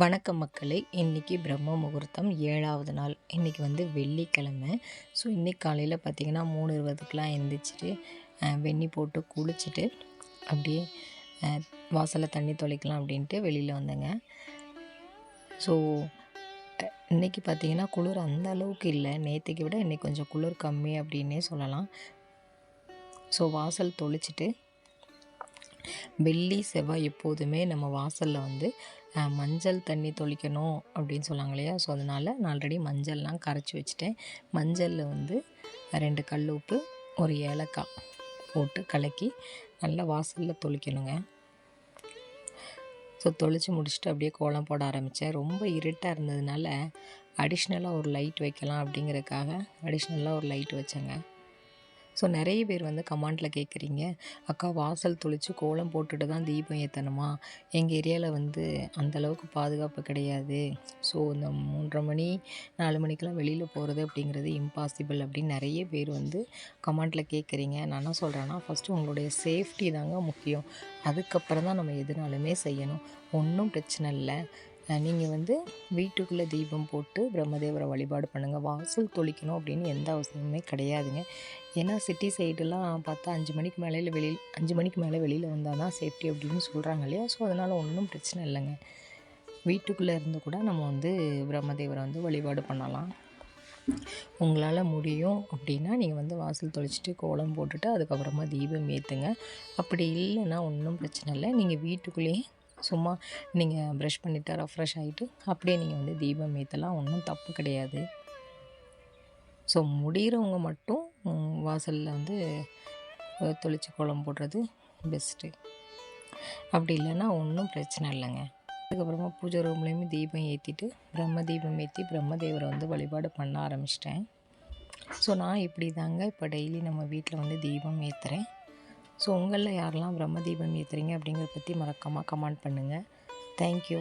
வணக்கம் மக்களே. இன்றைக்கி பிரம்ம முகூர்த்தம் ஏழாவது நாள். இன்றைக்கி வந்து வெள்ளிக்கிழமை. ஸோ இன்றைக்கி காலையில் பார்த்திங்கன்னா மூணு இருபதுக்கெலாம் எழுந்திரிச்சிட்டு வெந்நி போட்டு குளிச்சுட்டு அப்படியே வாசலில் தண்ணி தொலைக்கலாம் அப்படின்ட்டு வெளியில் வந்தேங்க. ஸோ இன்றைக்கி பார்த்திங்கன்னா குளிர் அந்த அளவுக்கு இல்லை. நேற்றுக்கு விட இன்றைக்கி கொஞ்சம் குளிர் கம்மி அப்படின்னே சொல்லலாம். ஸோ வாசல் தொளிச்சிட்டு வெள்ளி செவ்வாய் எப்போதுமே நம்ம வாசலில் வந்து மஞ்சள் தண்ணி தொளிக்கணும் அப்படின்னு சொன்னாங்க இல்லையா? ஸோ அதனால் நான் ஆல்ரெடி மஞ்சள்லாம் கரைச்சி வச்சுட்டேன். மஞ்சளில் வந்து ரெண்டு கல் உப்பு ஒரு ஏலக்காய் போட்டு கலக்கி நல்லா வாசலில் தொளிக்கணுங்க. ஸோ தொளித்து முடிச்சுட்டு அப்படியே கோலம் போட ஆரம்பித்தேன் ரொம்ப இருட்டாக இருந்ததுனால அடிஷ்னலாக ஒரு லைட் வைக்கலாம் அப்படிங்கிறதுக்காக அடிஷ்னலாக ஒரு லைட் வச்சேங்க. ஸோ நிறைய பேர் வந்து கமெண்ட்டில் கேட்குறீங்க. அக்கா வாசல் தொளித்து கோலம் போட்டுட்டு தான் தீபம் ஏற்றணுமா எங்கள் ஏரியாவில் வந்து அந்தளவுக்கு பாதுகாப்பு கிடையாது. ஸோ இந்த மூன்றரை மணி நாலு மணிக்கெலாம் வெளியில் போகிறது அப்படிங்கிறது இம்பாசிபிள் அப்படின்னு நிறைய பேர் வந்து கமெண்ட்டில் கேட்குறீங்க. நான் என்ன சொல்கிறேன்னா ஃபஸ்ட்டு உங்களுடைய சேஃப்டி தாங்க முக்கியம். அதுக்கப்புறம் தான் நம்ம எதுனாலுமே செய்யணும். ஒன்றும் பிரச்சனை இல்லை. நீங்கள் வந்து வீட்டுக்குள்ளே தீபம் போட்டு பிரம்மதேவரை வழிபாடு பண்ணுங்கள் வாசல் தொளிக்கணும் அப்படின்னு எந்த அவசியமுமே கிடையாதுங்க. ஏன்னா சிட்டி சைடெல்லாம் பார்த்தா அஞ்சு மணிக்கு மேலே வெளியில் அஞ்சு மணிக்கு மேலே வெளியில் வந்தால் தான் சேஃப்டி அப்படின்னு சொல்கிறாங்க இல்லையா? ஸோ அதனால் ஒன்றும் பிரச்சனை இல்லைங்க. வீட்டுக்குள்ளே இருந்து கூட நம்ம வந்து பிரம்மதேவரை வந்து வழிபாடு பண்ணலாம். உங்களால் முடியும் அப்படின்னா நீங்கள் வந்து வாசல் தொளிச்சிட்டு கோலம் போட்டுட்டு அதுக்கப்புறமா தீபம் ஏற்றுங்க அப்படி இல்லைன்னா ஒன்றும் பிரச்சனை இல்லை. நீங்கள் வீட்டுக்குள்ளேயே சும்மா நீங்கள் ப்ரஷ் பண்ணிவிட்டு ரெஃப்ரெஷ் ஆகிட்டு அப்படியே நீங்கள் வந்து தீபம் ஏற்றலாம் ஒன்றும் தப்பு கிடையாது. ஸோ முடிகிறவங்க மட்டும் வாசலில் வந்து தொளிச்சு கோலம் போடுறது பெஸ்ட்டு அப்படி இல்லைன்னா ஒன்றும் பிரச்சனை இல்லைங்க. அதுக்கப்புறமா பூஜை ரூம்லேயுமே தீபம் ஏற்றிட்டு பிரம்ம தீபம் ஏற்றி பிரம்மதேவரை வந்து வழிபாடு பண்ண ஆரம்பிச்சிட்டேன். ஸோ நான் இப்படி தாங்க இப்போ டெய்லி நம்ம வீட்டில் வந்து தீபம் ஏற்றுறேன் ஸோ உங்களில் யாரெல்லாம் பிரம்மதீபம் ஏற்றுறீங்க அப்படிங்கிறத பற்றி மறக்காமல் கமெண்ட் பண்ணுங்கள் தேங்க்யூ